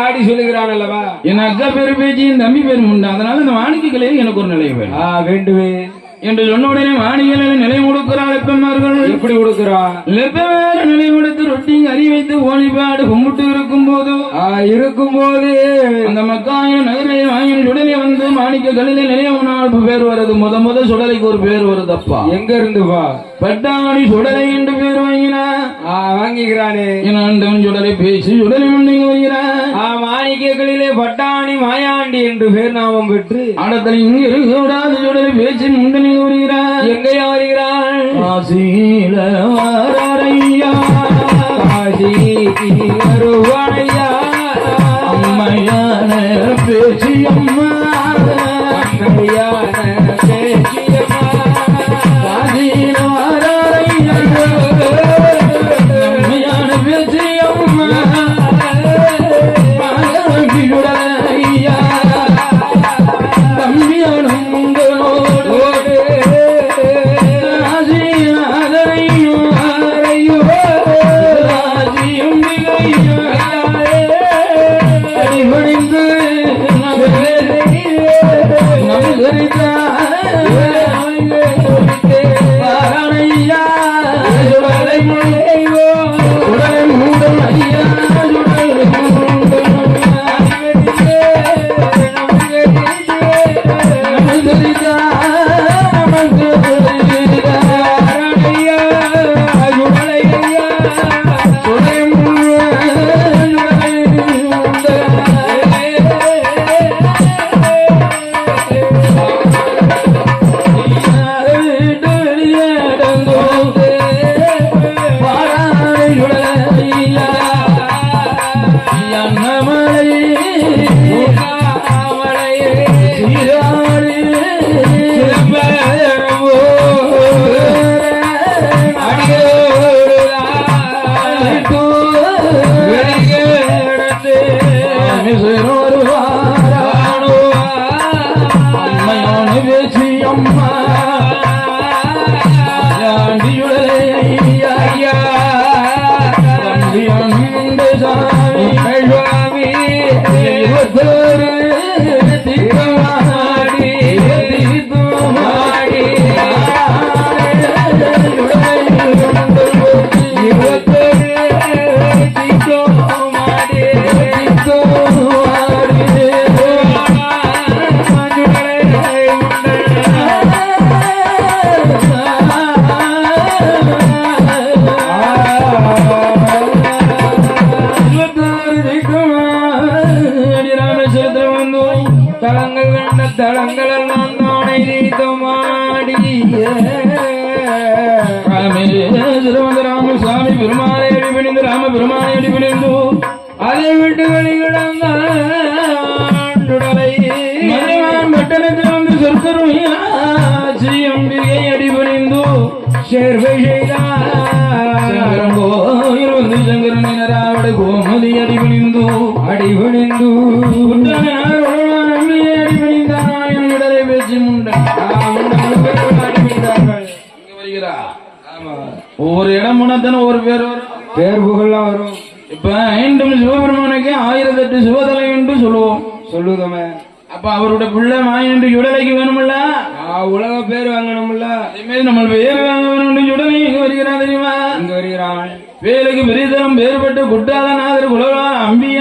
ஆடி சொல்லுகிறான் அல்லவா என் அக்கா பேரு பேச்சு என் தம்பி பேரு உண்டு அதனால இந்த மாணிக்க கிளையில் எனக்கு ஒரு நிலை வேணும். வேண்டுவே என்று சொன்ன உடனே மாணிகளில் நிலை கொடுக்கிறாள் எப்பமார்கள் எப்படி கொடுக்கிறான் லெப்பவேற நிலை கொடுத்து ரொட்டி கறி வைத்து ஓலிபாடு கும்பிட்டு இருக்கும் போது ஆ இருக்கும் போது அந்த மக்காயின் நகரை வாங்கின உடனே வந்து மாணிக்க கலில நிலைய நாள் பேர் வருது. முத முத சுடலைக்கு ஒரு பேர் வருதப்பா எங்க இருந்து வா? பட்டாணி சுடலை என்று பேர் வாங்கினா ஆ வாங்கிக்கிறானே ஆண்டவன் சுடலை பேசி சுடலை மண்ணிங்க வருகிறான் மாணிக்கங்களிலே பட்டாணி மாயாண்டி என்று பேர் நாமம் பெற்று அடத்தலை இங்கு பேச்சின் சுடலை கூறுகிறார். Guerrero. தளங்கள் கண்ட தளங்கள் எல்லாம் தானே தீர்த்தமாடி ராமசாமி பெருமானை அடி பிணிந்து ராம பெருமானை அடி பிணிந்து அதை விட்டு வெளிகிடந்த மறைவான் பட்டணத்தில் வந்து சொற்கருமையாச்சி அம்பிகை அடி பிணிந்து. சேர்வை செய்தார் கோயில் வந்து சங்கரனை நராவட கோமதி அடி பிணிந்து. அடிபணிந்து ஒவ்வொரு இடம் போனாத்தானே ஒரு பேர் வரும். பேர் புகழ்லாம் வரும். இப்ப ஐந்தும் சிவபெருமானுக்கு ஆயிரத்தி எட்டு சிவதலை என்று சொல்லுவோம். சொல்லுதமே. அப்ப அவருடைய பிள்ளை மாயன்று உடலைக்கு வேணும்ல உலக பேர் வாங்கணும்ல அதே மாதிரி நம்ம பேர் வாங்க வேணும் உடனே இங்க வருகிறான் தெரியுமா? இங்க வருகிறான். வேலுக்கு பெரிதரம் வேறுபட்டு குட்டாதநாதர் குலவா அம்பிய